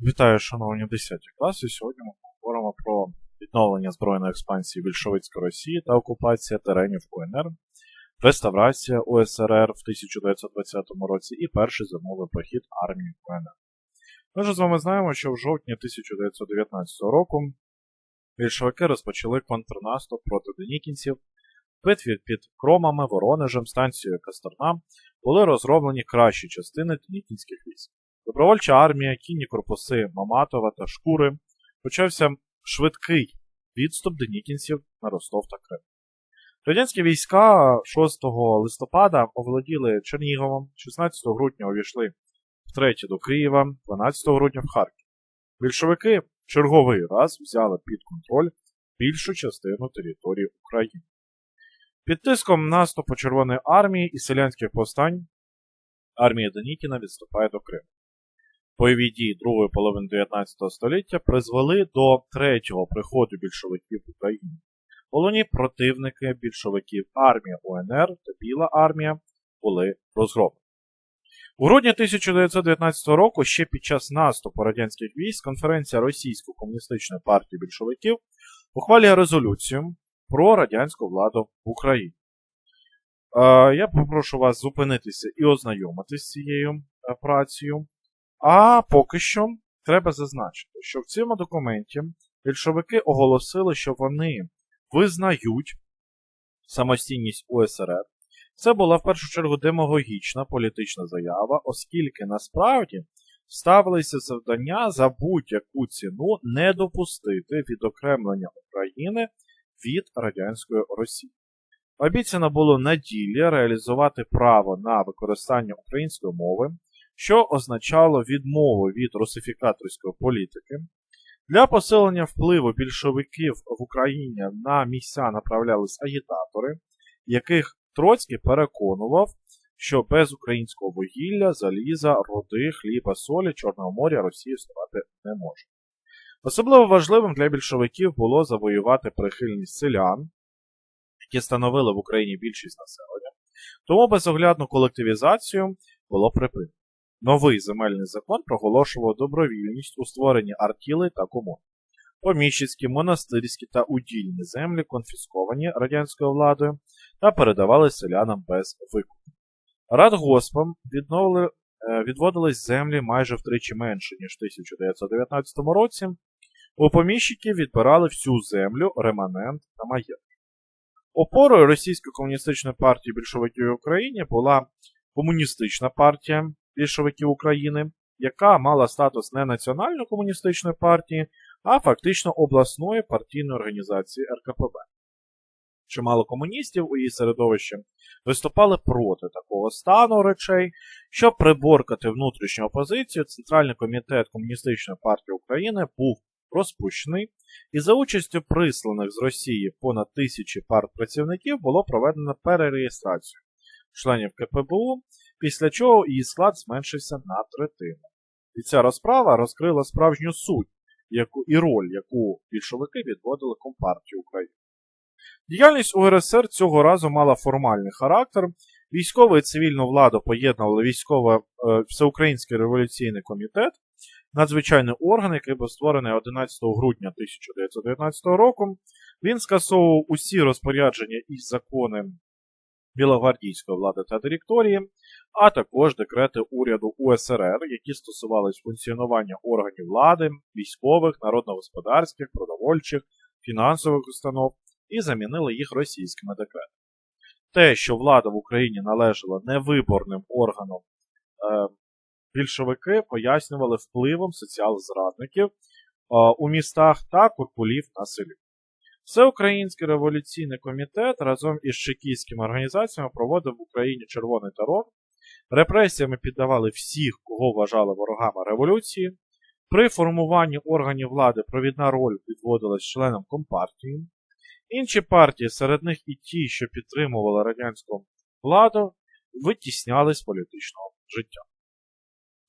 Вітаю, шановні 10 класи. Сьогодні ми говоримо про відновлення збройної експансії більшовицької Росії та окупація теренів УНР, реставрація УСРР в 1920 році і перший зимовий похід армії УНР. Ми ж з вами знаємо, що в жовтні 1919 року більшовики розпочали контрнаступ проти денікінців. Битві під Кромами, Воронежем, станцією Кастерна були розроблені кращі частини денікінських військ. Добровольча армія, кінні корпуси Маматова та Шкури почався швидкий відступ денікінців на Ростов та Крим. Радянські війська 6 листопада оволоділи Черніговом, 16 грудня увійшли втретє до Києва, 12 грудня в Харків. Більшовики черговий раз взяли під контроль більшу частину території України. Під тиском наступу Червоної армії і селянських повстань армія Денікіна відступає до Криму. Бойові дії другої половини 19 століття призвели до третього приходу більшовиків в Україну. Головні противники більшовиків армія УНР та Біла армія були розгромлені. У грудні 1919 року, ще під час наступу радянських військ, конференція Російської комуністичної партії більшовиків ухвалює резолюцію про радянську владу в Україні. Е, я попрошу вас зупинитися і ознайомитися з цією е, працею. А поки що треба зазначити, що в цьому документі більшовики оголосили, що вони визнають самостійність УСРР. Це була в першу чергу демагогічна політична заява, оскільки насправді ставилися завдання за будь-яку ціну не допустити відокремлення України від радянської Росії. Обіцяно було на ділі реалізувати право на використання української мови, що означало відмову від русифікаторської політики. Для посилення впливу більшовиків в Україні на місця направлялись агітатори, яких Троцький переконував, що без українського вугілля, заліза, руди, хліба, солі, Чорного моря Росія існувати не може. Особливо важливим для більшовиків було завоювати прихильність селян, які становили в Україні більшість населення, тому безоглядну колективізацію було припинено. Новий земельний закон проголошував добровільність у створенні артіли та комун. Поміщицькі, монастирські та удільні землі конфісковані радянською владою та передавали селянам без викупу. Радгоспам відновили, е, відводились землі майже втричі менше, ніж в 1919 році. У поміщиків відбирали всю землю, реманент та маєток. Опорою Російської комуністичної партії більшовиків в Україні була комуністична партія більшовиків України, яка мала статус не національної комуністичної партії, а фактично обласної партійної організації РКПБ. Чимало комуністів у її середовищі виступали проти такого стану речей, щоб приборкати внутрішню опозицію, Центральний комітет Комуністичної партії України був розпущений, і за участю присланих з Росії понад тисячі партпрацівників було проведено перереєстрацію членів КПБУ, після чого її склад зменшився на третину. І ця розправа розкрила справжню суть яку, і роль, яку більшовики відводили Компартії України. Діяльність УРСР цього разу мала формальний характер. Військову і цивільну владу поєднували військово е, Всеукраїнський революційний комітет, надзвичайний орган, який був створений 11 грудня 1919 року. Він скасовував усі розпорядження і закони білогвардійської влади та директорії, а також декрети уряду УСРР, які стосувались функціонування органів влади, військових, народно-господарських, продовольчих, фінансових установ і замінили їх російськими декретами. Те, що влада в Україні належала невиборним органам, е, більшовики пояснювали впливом соціал-зрадників е, у містах та куркулів на селі. Всеукраїнський революційний комітет разом із чекійськими організаціями проводив в Україні червоний терор, репресіями піддавали всіх, кого вважали ворогами революції. При формуванні органів влади провідна роль відводилась членам Компартії. Інші партії, серед них і ті, що підтримували радянську владу, витіснялись з політичного життя.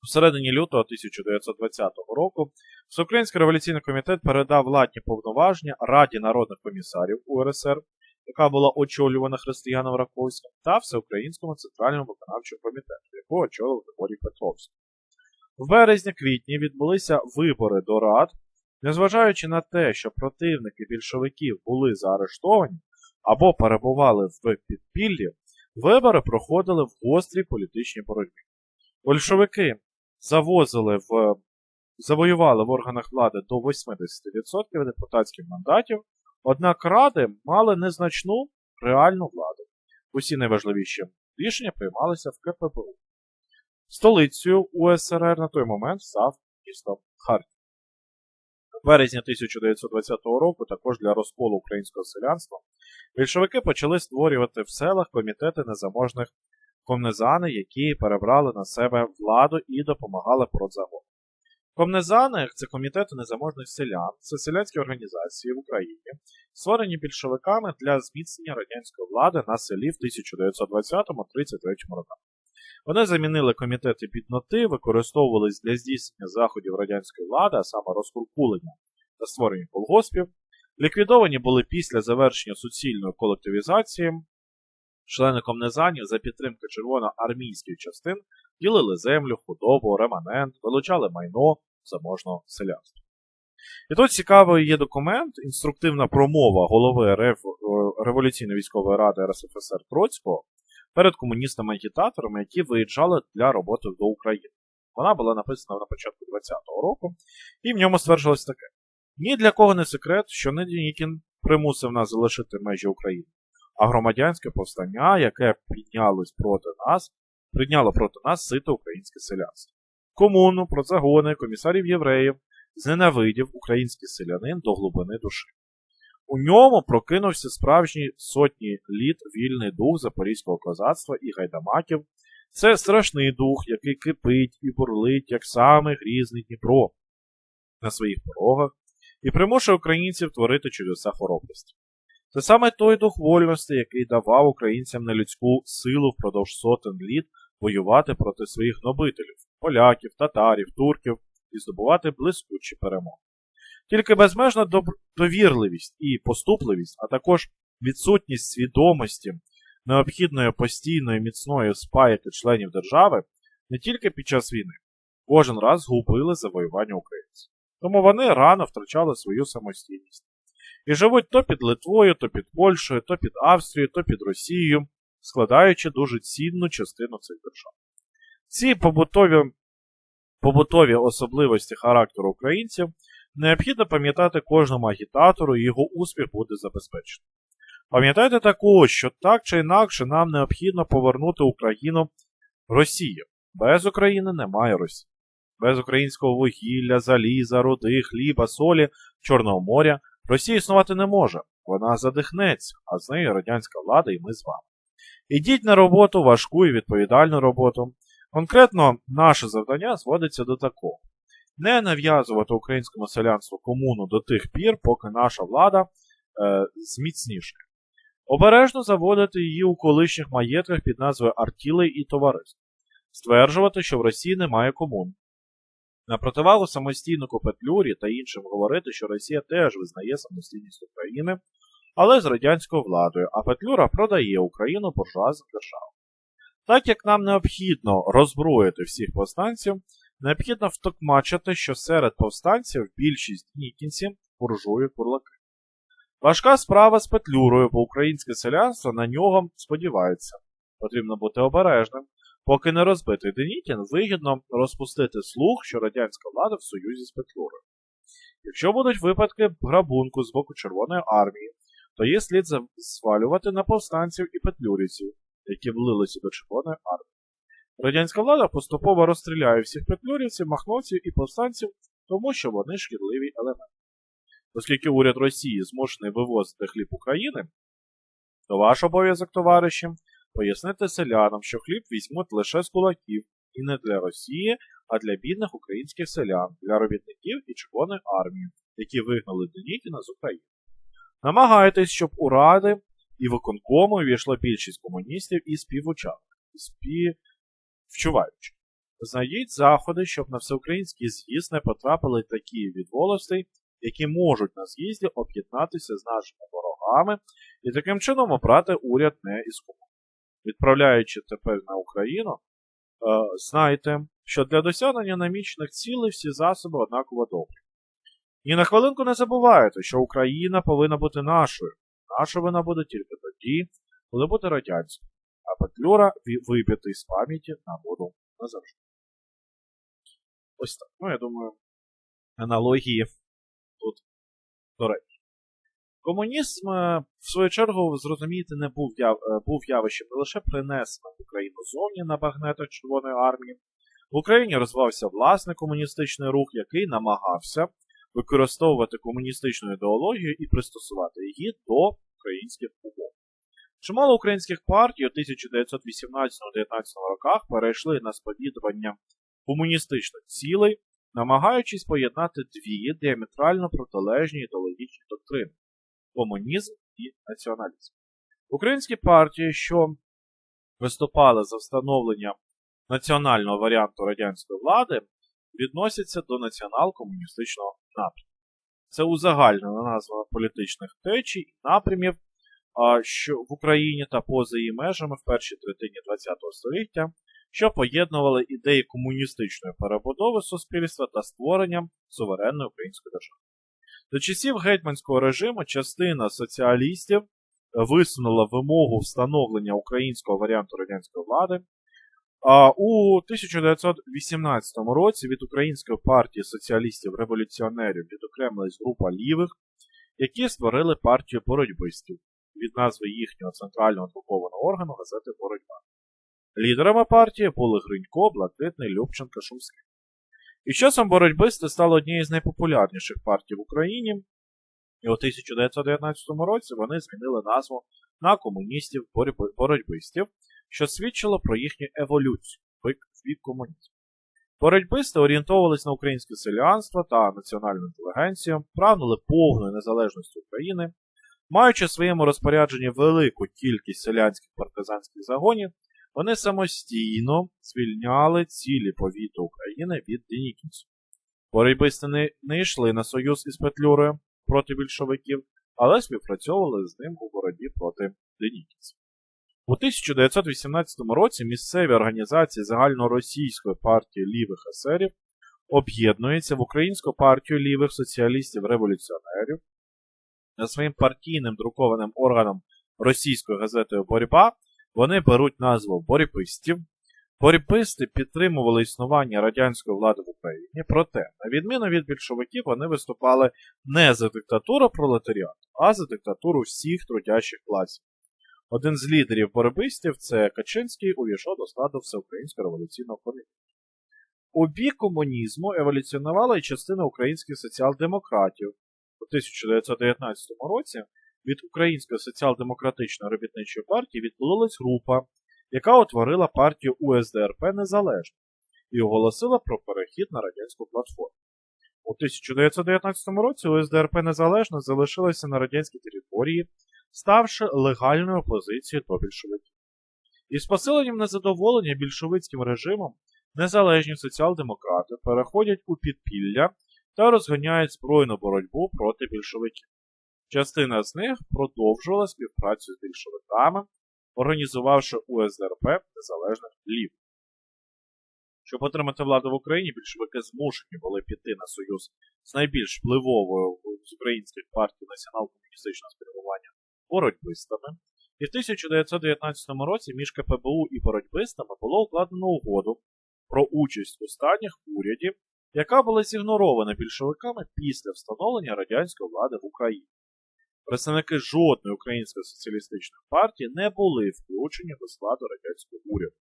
У середині лютого 1920 року Всеукраїнський революційний комітет передав владні повноваження Раді народних комісарів УРСР, яка була очолювана Християном Раковським, та Всеукраїнському центральному виконавчому комітету, якого очолив Григорій Петровський. В березні-квітні відбулися вибори до рад, незважаючи на те, що противники більшовиків були заарештовані або перебували в підпіллі, вибори проходили в гострій політичній боротьбі. Большевики завозили в завоювали в органах влади до 80% депутатських мандатів, однак ради мали незначну реальну владу. Усі найважливіші рішення приймалися в КППУ. Столицею УСРР на той момент став місто Харків. В березні 1920 року, також для розколу українського селянства, більшовики почали створювати в селах комітети незаможних комнезани, які перебрали на себе владу і допомагали продзагону. Комнезани це комітети незаможних селян, це селянські організації в Україні, створені більшовиками для зміцнення радянської влади на селі в 1920-33 роках. Вони замінили комітети бідноти, використовувались для здійснення заходів радянської влади, а саме розкуркулення та створення колгоспів. Ліквідовані були після завершення суцільної колективізації. Члени комнезанів за підтримки червоноармійських частин ділили землю, худобу, реманент, вилучали майно заможного селянства. І тут цікавий є документ, інструктивна промова голови РФ Революційної військової ради РСФСР Троцького перед комуністами-агітаторами, які виїжджали для роботи до України. Вона була написана на початку 20-го року, і в ньому стверджувалось таке: ні для кого не секрет, що Денікін примусив нас залишити межі України, а громадянське повстання, яке піднялось проти нас, прийняло проти нас сите українське селянство. Комуну, процагони, комісарів євреїв зненавидів український селянин до глибини душі. У ньому прокинувся справжній сотні літ вільний дух запорізького козацтва і гайдамаків. Це страшний дух, який кипить і бурлить, як саме грізний Дніпро на своїх порогах, і примушує українців творити чудеса хоробрості. Це саме той дух вольності, який давав українцям нелюдську силу впродовж сотень літ воювати проти своїх гнобителів, поляків, татарів, турків і здобувати блискучі перемоги. Тільки безмежна довірливість і поступливість, а також відсутність свідомості необхідної постійної міцної спаяти членів держави не тільки під час війни, кожен раз губили завоювання українців. Тому вони рано втрачали свою самостійність. І живуть то під Литвою, то під Польщею, то під Австрією, то під Росією, складаючи дуже цінну частину цих держав. Ці побутові побутові особливості характеру українців необхідно пам'ятати кожному агітатору і його успіх буде забезпечений. Пам'ятайте також, що так чи інакше нам необхідно повернути Україну Росії. Без України немає Росії. Без українського вугілля, заліза, руди, хліба, солі, Чорного моря Росія існувати не може. Вона задихнеться, а з нею радянська влада і ми з вами. Ідіть на роботу, важку і відповідальну роботу. Конкретно наше завдання зводиться до такого: не нав'язувати українському селянству комуну до тих пір, поки наша влада е, зміцніше. Обережно заводити її у колишніх маєтках під назвою Артілей і товариство, стверджувати, що в Росії немає комун. На противагу самостійнику Петлюрі та іншим говорити, що Росія теж визнає самостійність України, але з радянською владою, а Петлюра продає Україну буржуазним державам. Так як нам необхідно роззброїти всіх повстанців, необхідно втокмачити, що серед повстанців більшість нікінців буржуї курлаки. Важка справа з Петлюрою, бо українське селянство на нього сподівається. Потрібно бути обережним. Поки не розбитий Денікін, вигідно розпустити слух, що радянська влада в союзі з Петлюрою. Якщо будуть випадки грабунку з боку Червоної армії, то є слід звалювати на повстанців і петлюрівців, які влилися до Червоної армії. Радянська влада поступово розстріляє всіх петлюрівців, махновців і повстанців, тому що вони шкідливі елементи. Оскільки уряд Росії змушений вивозити хліб України, то ваш обов'язок, товариші, пояснити селянам, що хліб візьмуть лише з кулаків, і не для Росії, а для бідних українських селян, для робітників і Червоної армії, які вигнали Денікіна з України. Намагайтесь, щоб у Ради і виконкому увійшла більшість комуністів і співвчуваючи. Знайдіть заходи, щоб на всеукраїнський з'їзд не потрапили такі відволостей, які можуть на з'їзді об'єднатися з нашими ворогами і таким чином обрати уряд не із комун. Відправляючи тепер на Україну, знайте, що для досягнення намічених цілей всі засоби однаково добрі. І на хвилинку не забувайте, що Україна повинна бути нашою. Наша вина буде тільки тоді, коли буде радянською, а Петлюра вибитий з пам'яті на воду назавжди. Ось так. Ну, я думаю, аналогії тут до речі. Комунізм, е, в свою чергу, зрозуміти, не був, яв... е, був явищем не лише принесеним в Україну зовні на багнетах Червоної армії. В Україні розвивався власний комуністичний рух, який намагався використовувати комуністичну ідеологію і пристосувати її до українських умов. Чимало українських партій у 1918-19 роках перейшли на сповідування комуністичних цілей, намагаючись поєднати дві діаметрально протилежні ідеологічні доктрини комунізм і націоналізм. Українські партії, що виступали за встановлення національного варіанту радянської влади, відносяться до націонал-комуністичного напрямку. Це узагальнена назва політичних течій і напрямів, що в Україні та поза її межами в першій третині ХХ століття, що поєднували ідеї комуністичної перебудови суспільства та створення суверенної української держави. До часів гетьманського режиму частина соціалістів висунула вимогу встановлення українського варіанту радянської влади. А у 1918 році від Української партії соціалістів-революціонерів відокремилась група лівих, які створили партію боротьбистів від назви їхнього центрального друкованого органу газети Боротьба. Лідерами партії були Гринько, Блакитний, Любченко, Шумський. І з часом боротьбисти стали однією з найпопулярніших партій в Україні, і у 1919 році вони змінили назву на комуністів боротьбистів, що свідчило про їхню еволюцію в комунізму. Боротьбисти орієнтовувалися на українське селянство та національну інтелігенцію, прагнули повної незалежності України, маючи в своєму розпорядженні велику кількість селянських партизанських загонів, вони самостійно звільняли цілі повіти України від денікінців. Боротьбисти не йшли на союз із Петлюрою проти більшовиків, але співпрацьовували з ним у боротьбі проти денікінців. У 1918 році місцеві організації загальноросійської партії лівих есерів об'єднуються в Українську партію лівих соціалістів-революціонерів. За своїм партійним друкованим органом російською газетою Борьба вони беруть назву боріпистів. Боріписти підтримували існування радянської влади в Україні, проте, на відміну від більшовиків, вони виступали не за диктатуру пролетаріату, а за диктатуру всіх трудящих класів. Один з лідерів боротьбистів, це Качинський, увійшов до складу Всеукраїнського революційного комітету. У бік комунізму еволюціонувала і частина українських соціал-демократів. У 1919 році від Української соціал-демократичної робітничої партії відбулась група, яка утворила партію УСДРП Незалежно і оголосила про перехід на радянську платформу. У 1919 році УСДРП Незалежно залишилася на радянській території, ставши легальною опозицією до більшовиків. Із посиленням незадоволення більшовицьким режимом незалежні соціал-демократи переходять у підпілля та розганяють збройну боротьбу проти більшовиків. Частина з них продовжувала співпрацю з більшовиками, організувавши УСДРП незалежних лів. Щоб отримати владу в Україні, більшовики змушені були піти на союз з найбільш впливовою з українських партій націонал-комуністичного спрямування боротьбистами. І в 1919 році між КПБУ і боротьбистами було укладено угоду про участь у станнях уряді, яка була зігнорована більшовиками після встановлення радянської влади в Україні. Представники жодної української соціалістичної партії не були включені до складу радянського уряду.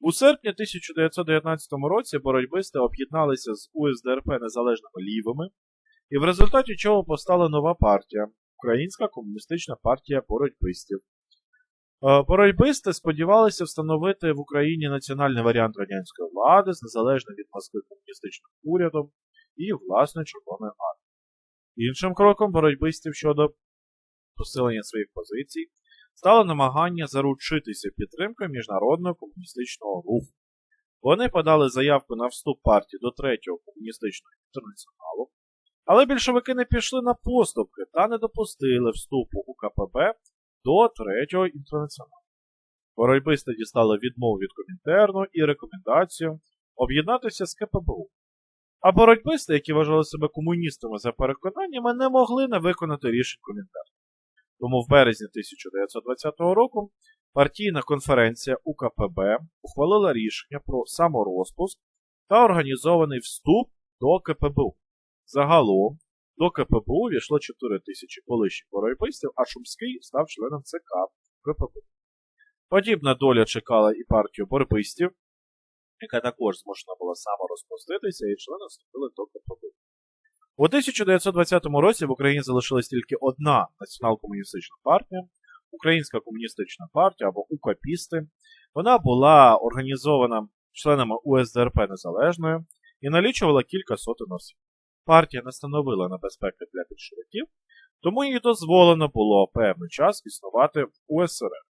У серпні 1919 році боротьбисти об'єдналися з УСДРП незалежними лівими, і в результаті чого постала нова партія Українська комуністична партія боротьбистів. Е, Боротьбисти сподівалися встановити в Україні національний варіант радянської влади з незалежним від Москви комуністичним урядом і власною Червоною армією. Іншим кроком боротьбистів щодо посилення своїх позицій стало намагання заручитися підтримкою міжнародного комуністичного руху. Вони подали заявку на вступ партії до третього комуністичного інтернаціоналу, але більшовики не пішли на поступки та не допустили вступу у КПБ до третього інтернаціоналу. Боротьбисти дістали відмову від Комінтерну і рекомендацію об'єднатися з КПБУ. А боротьбисти, які вважали себе комуністами за переконаннями, не могли не виконати рішень Комінтерну. Тому в березні 1920 року партійна конференція УКПБ ухвалила рішення про саморозпуск та організований вступ до КПБУ. Загалом до КПБУ війшло 4 тисячі колишніх боротьбистів, а Шумський став членом ЦК КПБУ. Подібна доля чекала і партію боротьбистів, яка також змушена була саморозпуститися, і члени вступили до КПБУ. У 1920 році в Україні залишилась тільки одна націонал-комуністична партія Українська комуністична партія або УКПісти. Вона була організована членами УСДРП Незалежною і налічувала кілька сотень осіб. Партія не становила небезпеки для більшовиків, тому їй дозволено було певний час існувати в УСРР.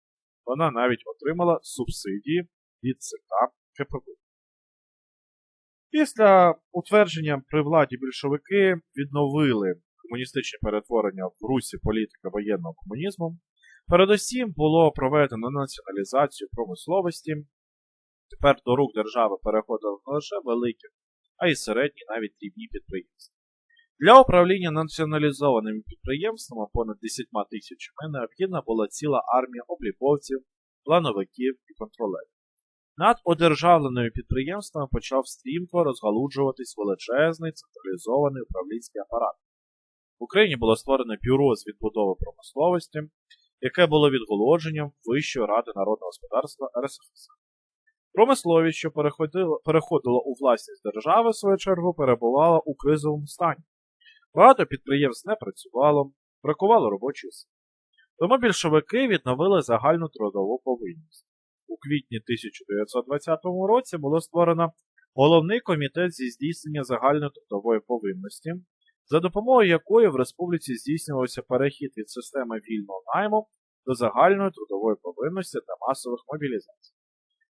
Вона навіть отримала субсидії від ЦК КПБ. Після утвердження при владі більшовики відновили комуністичні перетворення в Русі політики воєнного комунізму. Передусім було проведено націоналізацію промисловості. Тепер до рук держави переходили не лише великі, а й середні, навіть дрібні підприємства. Для управління націоналізованими підприємствами понад 10 тисячами необхідна була ціла армія обліковців, плановиків і контролерів. Над одержавленими підприємствами почав стрімко розгалуджуватись величезний централізований управлінський апарат. В Україні було створено бюро з відбудови промисловості, яке було відголодженням Вищої ради народного господарства РСФСР. Промисловість, що переходила, у власність держави, в свою чергу, перебувала у кризовому стані. Багато підприємств не працювало, бракувало робочої сили. Тому більшовики відновили загальну трудову повинність. У квітні 1920 році було створено головний комітет зі здійснення загальної трудової повинності, за допомогою якої в республіці здійснювався перехід від системи вільного найму до загальної трудової повинності та масових мобілізацій.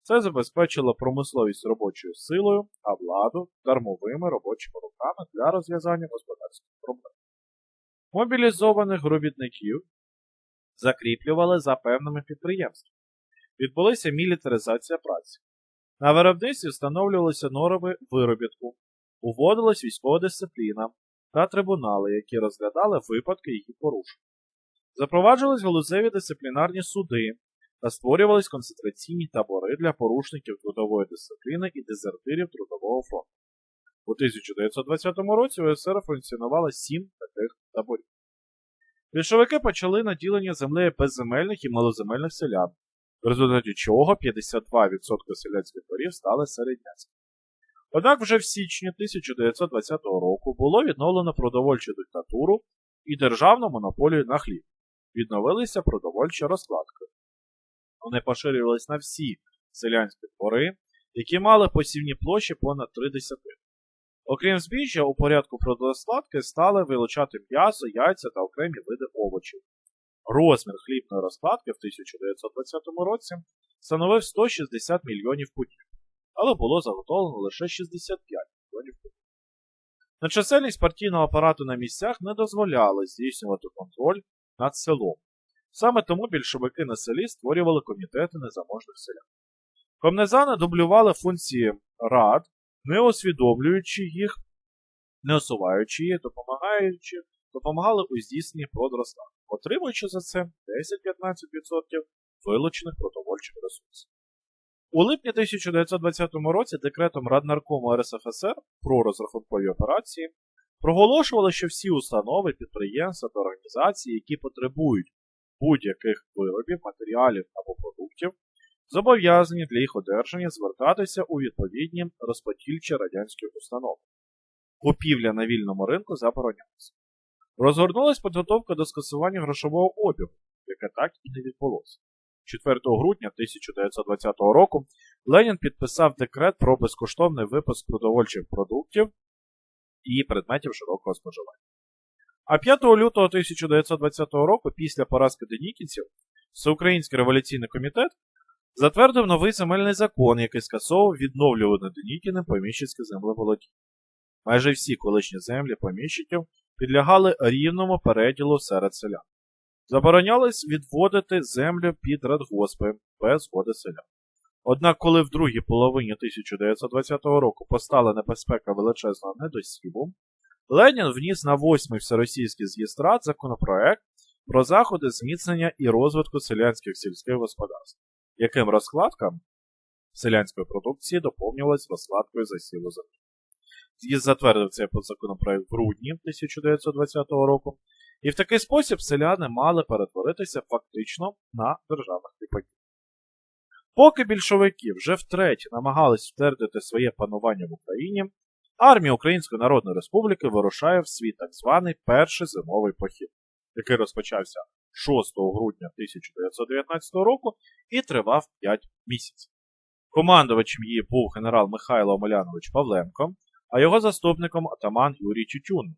Це забезпечило промисловість робочою силою, а владу дармовими робочими руками для розв'язання господарських проблем. Мобілізованих робітників закріплювали за певними підприємствами. Відбулася мілітаризація праці. На виробництві встановлювалися норми виробітку, уводилась військова дисципліна та трибунали, які розглядали випадки її порушень. Запроваджувались галузеві дисциплінарні суди та створювались концентраційні табори для порушників трудової дисципліни і дезертирів Трудового фронту. У 1920 році у СР функціонувало сім таких таборів. Більшовики почали наділення землею безземельних і малоземельних селян, в результаті чого 52% селянських дворів стали середняцькими. Однак вже в січні 1920 року було відновлено продовольчу диктатуру і державну монополію на хліб. Відновилися продовольчі розкладки. Вони поширювалися на всі селянські двори, які мали посівні площі понад 3 десятини. Окрім збіжжя, у порядку продоскладки стали вилучати м'ясо, яйця та окремі види овочів. Розмір хлібної розкладки в 1920 році становив 160 мільйонів путів, але було заготовлено лише 65 мільйонів путів. На чисельність партійного апарату на місцях не дозволяли здійснювати контроль над селом. Саме тому більшовики на селі створювали комітети незаможних селян. Комнезани дублювали функції рад, не усвідомлюючи їх, не усуваючи їх, допомагаючи, допомагали у здійсненні продростан, отримуючи за це 10-15% вилучених продовольчих ресурсів. У липні 1920 році декретом Раднаркому РСФСР про розрахункові операції проголошували, що всі установи, підприємства та організації, які потребують будь-яких виробів, матеріалів або продуктів, зобов'язані для їх одержання звертатися у відповідні розподільчі радянські установи. Купівля на вільному ринку заборонялася. Розгорнулась підготовка до скасування грошового обігу, яке так і не відбулося. 4 грудня 1920 року Ленін підписав декрет про безкоштовний випуск продовольчих продуктів і предметів широкого споживання. А 5 лютого 1920 року, після поразки денікінців, Всеукраїнський революційний комітет затвердив новий земельний закон, який скасовував відновлюване Денікіним поміщицьке землеволодіння. Майже всі колишні землі поміщиків підлягали рівному переділу серед селян. Заборонялось відводити землю під радгоспи без згоди селян. Однак, коли в другій половині 1920 року постала небезпека величезного недосіву, Ленін вніс на восьмий всеросійський з'їзд рад законопроект про заходи зміцнення і розвитку селянських сільських господарств, яким розкладка селянської продукції доповнювалась розкладкою засіву землі. З'їзд затвердив цей законопроект в грудні 1920 року, і в такий спосіб селяни мали перетворитися фактично на державних кріпаків. Поки більшовики вже втретє намагались втвердити своє панування в Україні, армія Української Народної Республіки вирушає в свій так званий перший зимовий похід, який розпочався 6 грудня 1919 року і тривав 5 місяців. Командувачем її був генерал Михайло Омелянович Павленко, а його заступником атаман Юрій Чучун.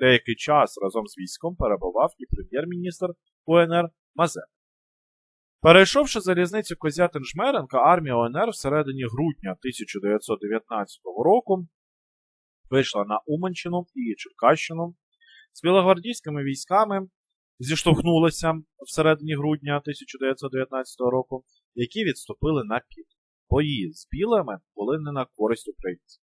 Деякий час разом з військом перебував і прем'єр-міністр УНР Мазеп. Перейшовши залізницю Козятин Жмеренка, армія УНР всередині грудня 1919 року вийшла на Уманщину і Черкащину з білогвардійськими військами, зіштовхнулася всередині грудня 1919 року, які відступили на пів. Бої з білими були не на користь українців.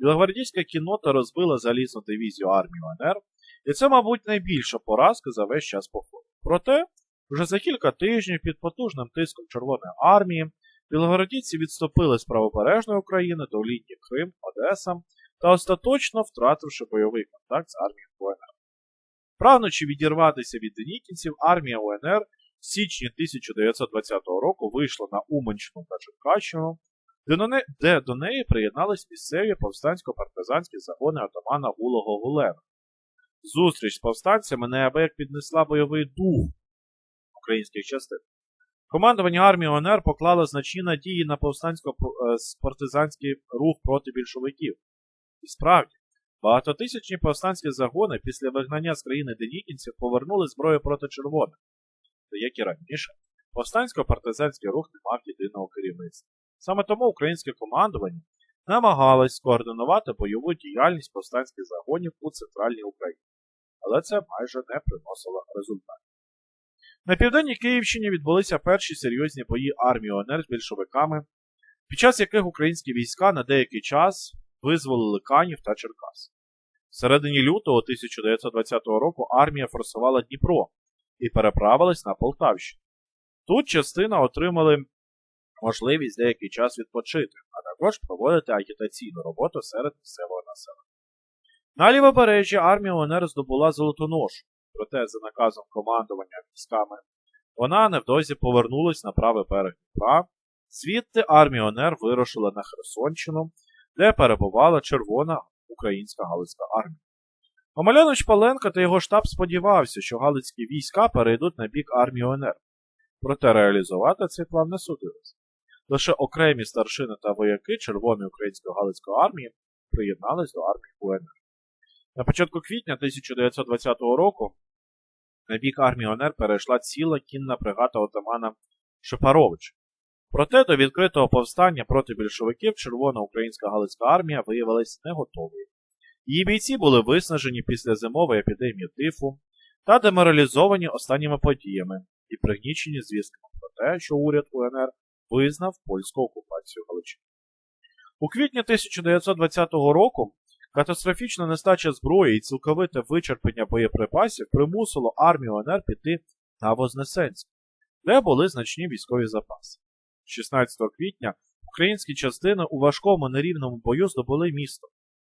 Білогвардійська кіннота розбила залізну дивізію армії УНР, і це, мабуть, найбільша поразка за весь час походу. Проте, вже за кілька тижнів під потужним тиском Червоної армії білогвардійці відступили з правобережної України до лінії Крим, Одеса та остаточно втративши бойовий контакт з армією УНР. Прагнучи відірватися від денікінців, армія УНР в січні 1920 року вийшла на Уманщину та Черкащину, де до, неї приєднались місцеві повстансько-партизанські загони отамана Гулого Гулена. Зустріч з повстанцями неабияк піднесла бойовий дух українських частин. Командування армії ОНР поклало значні надії на повстансько-партизанський рух проти більшовиків. І справді, багатотисячні повстанські загони після вигнання з країни денікінців повернули зброю проти червоних, та як і раніше, повстансько-партизанський рух не мав єдиного керівництва. Саме тому українське командування намагалось скоординувати бойову діяльність повстанських загонів у центральній Україні, але це майже не приносило результатів. На південній Київщині відбулися перші серйозні бої армії ОНР з більшовиками, під час яких українські війська на деякий час визволили Канів та Черкас. В середині лютого 1920 року армія форсувала Дніпро і переправилась на Полтавщину. Тут частина отримали можливість деякий час відпочити, а також проводити агітаційну роботу серед місцевого населення. На лівобережжі армія ОНР здобула Золотоношу, проте за наказом командування військами вона невдовзі повернулась на правий берег Дніпра, звідти армія ОНР вирушила на Херсонщину, де перебувала Червона українська Галицька армія. Омелянович Паленко та його штаб сподівався, що галицькі війська перейдуть на бік армії ОНР, проте реалізувати цей план не судилось. Лише окремі старшини та вояки Червоної української Галицької армії приєднались до армії УНР. На початку квітня 1920 року на бік армії ОНР перейшла ціла кінна бригада отамана Шепаровича. Проте до відкритого повстання проти більшовиків Червона українська Галицька армія виявилась не готовою. Її бійці були виснажені після зимової епідемії тифу та деморалізовані останніми подіями і пригнічені звістками про те, що уряд УНР визнав польську окупацію Галичини. У квітні 1920 року катастрофічна нестача зброї і цілковите вичерпання боєприпасів примусило армію ОНР піти на Вознесенськ, де були значні військові запаси. 16 квітня українські частини у важкому нерівному бою здобули місто.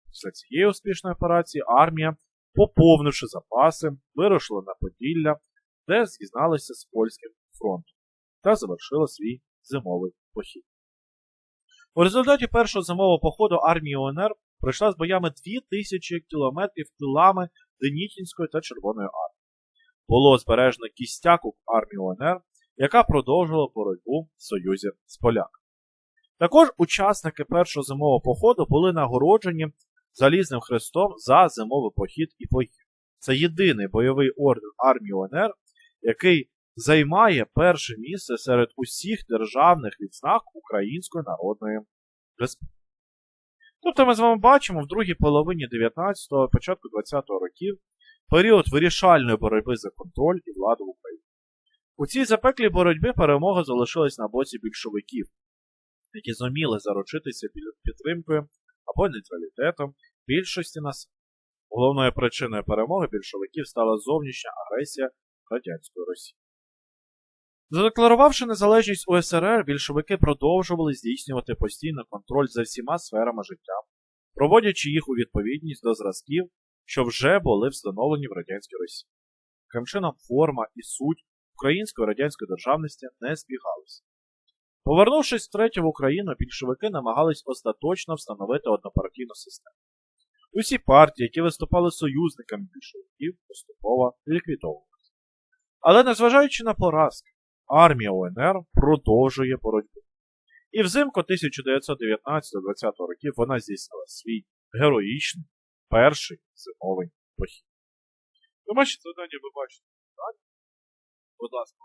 Після цієї успішної операції армія, поповнивши запаси, вирушила на Поділля, де з'єдналася з польським фронтом та завершила свій зимовий похід. У результаті першого зимового походу армії ОНР пройшла з боями 2000 кілометрів тилами Денікінської та Червоної армії. Було збережено кістяку армії ОНР, яка продовжувала боротьбу в союзі з поляками. Також учасники першого зимового походу були нагороджені Залізним Хрестом за зимовий похід і похід. Це єдиний бойовий орден армії ОНР, який займає перше місце серед усіх державних відзнак Української Народної Республіки. Тобто ми з вами бачимо в другій половині 19-го, початку 20-го років період вирішальної боротьби за контроль і владу в Україні. У цій запеклій боротьбі перемога залишилась на боці більшовиків, які зуміли заручитися під- підтримкою або нейтралітетом більшості населення. Головною причиною перемоги більшовиків стала зовнішня агресія радянської Росії. Задекларувавши незалежність УСРР, більшовики продовжували здійснювати постійно контроль за всіма сферами життя, проводячи їх у відповідність до зразків, що вже були встановлені в радянській Росії. Таким чином, форма і суть української радянської державності не збігалися. Повернувшись втретє в Україну, більшовики намагались остаточно встановити однопартійну систему. Усі партії, які виступали союзниками більшовиків, поступово ліквідовувалися. Але незважаючи на поразки, армія УНР продовжує боротьбу. І взимку 1919-20 років вона здійснила свій героїчний перший зимовий похід. Домашні завдання ви бачите. Будь ласка,